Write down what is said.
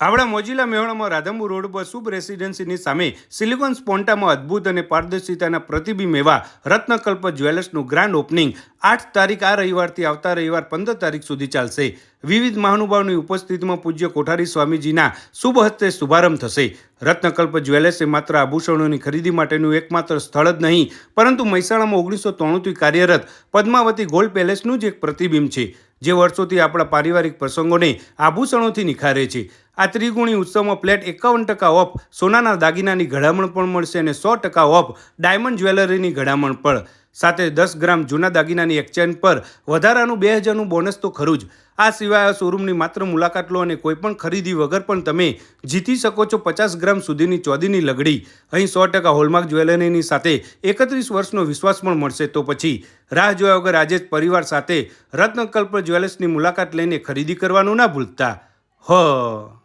આવડા મોજીલા મેહોણામાં રાધનપુર રોડ પર શુભ રેસિડેન્સીની સામે સિલિકોન સ્પોન્ટામાં અદ્ભુત અને પારદર્શિતાના પ્રતિબિંબ એવા રત્નકલ્પ જ્વેલર્સનું ગ્રાન્ડ ઓપનિંગ આઠ તારીખ આ રવિવારથી આવતા રવિવાર પંદર તારીખ સુધી ચાલશે. વિવિધ મહાનુભાવની ઉપસ્થિતિમાં પૂજ્ય કોઠારી સ્વામીજીના શુભ હસ્તે શુભારંભ થશે. રત્નકલ્પ જ્વેલર્સ એ માત્ર આભૂષણોની ખરીદી માટેનું એકમાત્ર સ્થળ જ નહીં, પરંતુ મહેસાણામાં ઓગણીસો ત્રાણુંથી કાર્યરત પદ્માવતી ગોલ્ડ પેલેસનું જ એક પ્રતિબિંબ છે, જે વર્ષોથી આપણા પારિવારિક પ્રસંગોને આભૂષણોથી નિખારે છે. આ ત્રિગુણી ઉત્સવમાં ફ્લેટ એકાવન ટકા ઓફ, સોનાના દાગીનાની ઘડામણ પણ મળશે અને સો ટકા ઓફ ડાયમંડ જ્વેલરીની ઘડામણ પણ. સાથે દસ ગ્રામ જૂના દાગીનાની એક્સચેન્જ પર વધારાનું બે હજારનું બોનસ તો ખરું જ. આ સિવાય આ શોરૂમની માત્ર મુલાકાત લો અને કોઈપણ ખરીદી વગર પણ તમે જીતી શકો છો પચાસ ગ્રામ સુધીની ચોદીની લગડી. અહીં સો ટકા હોલમાર્ક જ્વેલરીની સાથે એકત્રીસ વર્ષનો વિશ્વાસ પણ મળશે તો પછી રાહ જોયા વગર આજે જ પરિવાર સાથે રત્નકલ્પ જ્વેલર્સની મુલાકાત લઈને ખરીદી કરવાનું ના ભૂલતા. હ.